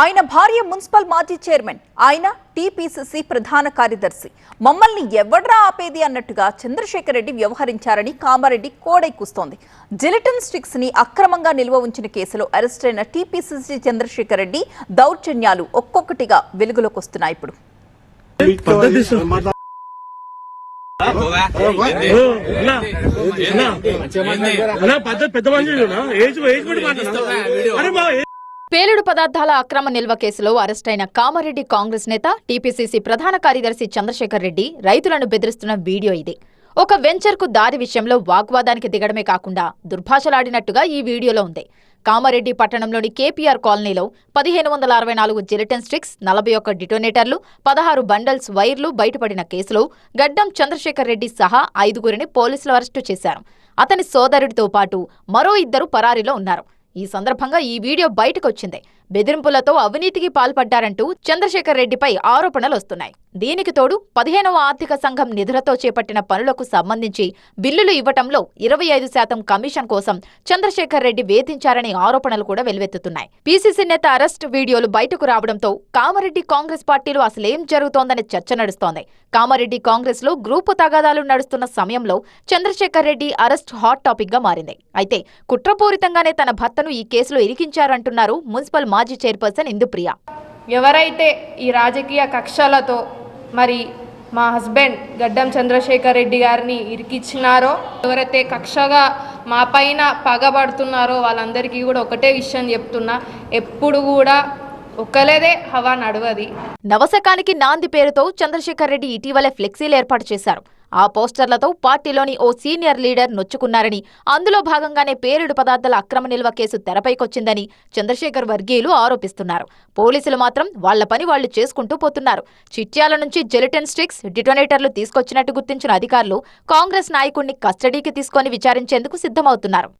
ఆయన భార్య మున్సిపల్ మాజీ చైర్మన్ ఆయన టీపీసీసీ ప్రధాన కార్యదర్శి. మమ్మల్ని ఎవడ్రా ఆపేది అన్నట్టుగా చంద్రశేఖర్ రెడ్డి వ్యవహరించారని కామారెడ్డి కోడైకూస్తోంది జిలిటన్ స్టిక్స్ని అక్రమంగా నిల్వ ఉంచిన కేసులో అరెస్ట్ అయిన టీపీసీసీ చంద్రశేఖర్ రెడ్డి దౌర్జన్యాలు ఒక్కొక్కటిగా వెలుగులోకి వస్తున్నాయి ఇప్పుడు. పెద్ద మనిషి ఏజ్ ఏజ్ పేలుడు పదార్థాల అక్రమ నిల్వ కేసులో అరెస్టైన కామారెడ్డి కాంగ్రెస్ నేత టీపీసీసీ ప్రధాన కార్యదర్శి చంద్రశేఖర్ రెడ్డి రైతులను బెదిరిస్తున్న వీడియో ఇది. ఒక వెంచర్కు దారి విషయంలో వాగ్వాదానికి దిగడమే కాకుండా దుర్భాషలాడినట్టుగా ఈ వీడియోలో ఉంది. కామారెడ్డి పట్టణంలోని కేపీఆర్ కాలనీలో పదిహేను వందల అరవై నాలుగు జిలిటన్ స్టిక్స్ నలభై ఒక్క డిటోనేటర్లు పదహారు బండల్స్ వైర్లు బయటపడిన కేసులో గడ్డం చంద్రశేఖర్ రెడ్డి సహా ఐదుగురిని పోలీసులు అరెస్టు చేశారు. అతని సోదరుడితో పాటు మరో ఇద్దరు పరారీలో ఉన్నారు. ఈ సందర్భంగా ఈ వీడియో బయటకొచ్చింది. బెదిరింపులతో అవినీతికి పాల్పడ్డారంటూ చంద్రశేఖర్ రెడ్డిపై ఆరోపణలు వస్తున్నాయి దీనికి తోడు పదిహేనవ ఆర్థిక సంఘం నిధులతో చేపట్టిన పనులకు సంబంధించి బిల్లులు ఇవ్వటంలో ఇరవై ఐదు శాతం కమిషన్ కోసం చంద్రశేఖర్ రెడ్డి వేధించారనే ఆరోపణలు కూడా వెలువెత్తుతున్నాయి. పీసీసీ నేత అరెస్ట్ వీడియోలు బయటకు రావడంతో కామారెడ్డి కాంగ్రెస్ పార్టీలో అసలేం జరుగుతోందనే చర్చ నడుస్తోంది. కామారెడ్డి కాంగ్రెస్లో గ్రూపు తగాదాలు నడుస్తున్న సమయంలో చంద్రశేఖర్ రెడ్డి అరెస్ట్ హాట్ టాపిక్గా మారింది. అయితే కుట్రపూరితంగానే తన భర్తను ఈ కేసులో ఇరికించారంటున్నారు మున్సిపల్ మాజీ చైర్పర్సన్ ఇందుప్రియ. ఎవరైతే ఈ రాజకీయ కక్షలతో మరి మా హస్బెండ్ గడ్డం చంద్రశేఖర్ రెడ్డి గారిని ఇరికిచ్చినారో ఎవరైతే కక్షగా మా పైన పగబడుతున్నారో వాళ్ళందరికీ కూడా ఒకటే విషయం చెప్తున్నా ఎప్పుడు కూడా ఒక్కలేదే హవా నడవది. నవశకానికి నాంది పేరుతో చంద్రశేఖర్ రెడ్డి ఇటీవలే ఫ్లెక్సీలు ఏర్పాటు చేశారు. ఆ పోస్టర్లతో పార్టీలోని ఓ సీనియర్ లీడర్ నొచ్చుకున్నారని అందులో భాగంగానే పేలుడు పదార్థాల అక్రమ నిల్వ కేసు తెరపైకొచ్చిందని చంద్రశేఖర్ వర్గీయులు ఆరోపిస్తున్నారు. పోలీసులు మాత్రం వాళ్ళ పని వాళ్ళు చేసుకుంటూ పోతున్నారు. చిట్యాల నుంచి జెలిటన్ స్టిక్స్ డిటోనేటర్లు తీసుకొచ్చినట్టు గుర్తించిన అధికారులు కాంగ్రెస్ నాయకుడిని కస్టడీకి తీసుకొని విచారించేందుకు సిద్ధమవుతున్నారు.